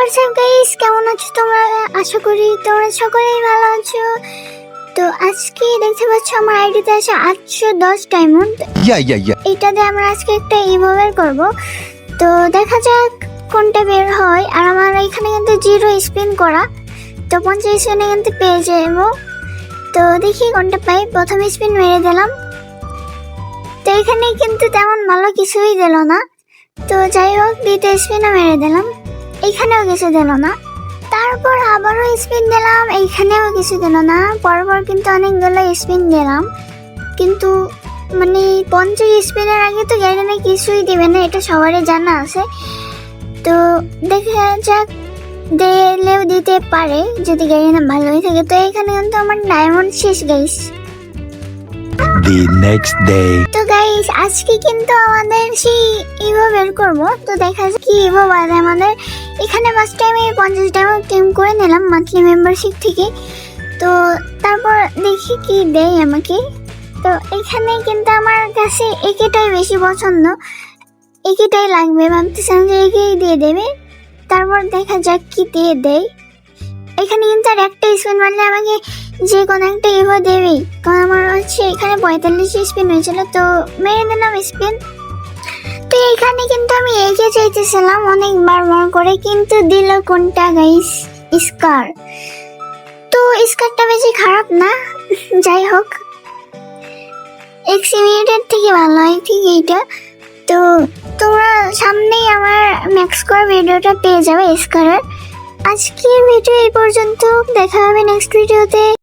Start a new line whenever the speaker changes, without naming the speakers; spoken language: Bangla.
হোয়াটসঅ্যাপ গাইস কেমন আছো তোমরা? আশা করি তোমরা সকলেই ভালো আছো। তো আজকে দেখতে পাচ্ছ আমার আইডিতে আছে আটশো দশ ডায়মন্ড
Yeah, yeah, yeah.
এইটা দিয়ে আমরা আজকে একটা ইভো বের করব। তো দেখা যাক কোনটা বের হয়। আর আমার এখানে কিন্তু জিরো স্পিন করা। তো পঞ্চাশ স্পিনে কিন্তু পেয়ে যাব। তো দেখি কোনটা পাই। প্রথম স্পিন মেরে দিলাম। তো এখানে কিন্তু তেমন ভালো কিছুই দিল না। তো যাই হোক দ্বিতীয় স্পিনও মেরে দিলাম। এখানেও কিছু দিল না। তারপর আবারও স্পিন দিলাম এইখানেও কিছু দিল না। পরপর কিন্তু অনেকগুলো স্পিন দিলাম। কিন্তু মানে পঞ্চাশ স্পিনের আগে তো গ্যারেনে কিছুই দিবে না এটা সবারই জানা আছে। তো দেখা যাক দিলেও দিতে পারে যদি গ্যারেনে ভালোই থাকে। তো এখানে কিন্তু আমার ডায়মন্ড শেষ গাইস
The next day.
তো গাইস আজকে কিন্তু আমাদের সেই ইভো বের করব। তো দেখা যাক কি ইভো বাদে আমাদের। এখানে ফার্স্ট টাইম এই পঞ্চাশ টাকা ক্লেম করে নিলাম মান্থলি মেম্বারশিপ থেকে। তো তারপর দেখি কি দেয় আমাকে। তো এখানে কিন্তু আমার কাছে একেটাই বেশি পছন্দ। একেটাই লাগবে, ভাবতেছিলাম যে একেই দিয়ে দেবে। তারপর দেখা যাক কি দিয়ে দেয়। এখানে কিন্তু আর একটা স্পিন মারলে আমাকে যে কোনো একটা ইভো দেবেই। কারণ আমার হচ্ছে এখানে পঁয়তাল্লিশ স্পিন হয়েছিল, তো মেরে দিলাম স্পিন এখানে কিন্তু আমি এগে চাইতেছিলাম অনেকবার মন করে, কিন্তু দিল কোনটা গাইস স্কার। তো স্কারটা বেশি খারাপ না, যাই হোক। এক্সিমিনেটের থেকে ভালো হয়, ঠিক এইটা। তো তোমরা সামনেই আমার ম্যাক্স কর ভিডিওটা পেয়ে যাবে স্কারের। আজকের ভিডিও এই পর্যন্ত, দেখা হবে নেক্সট ভিডিওতে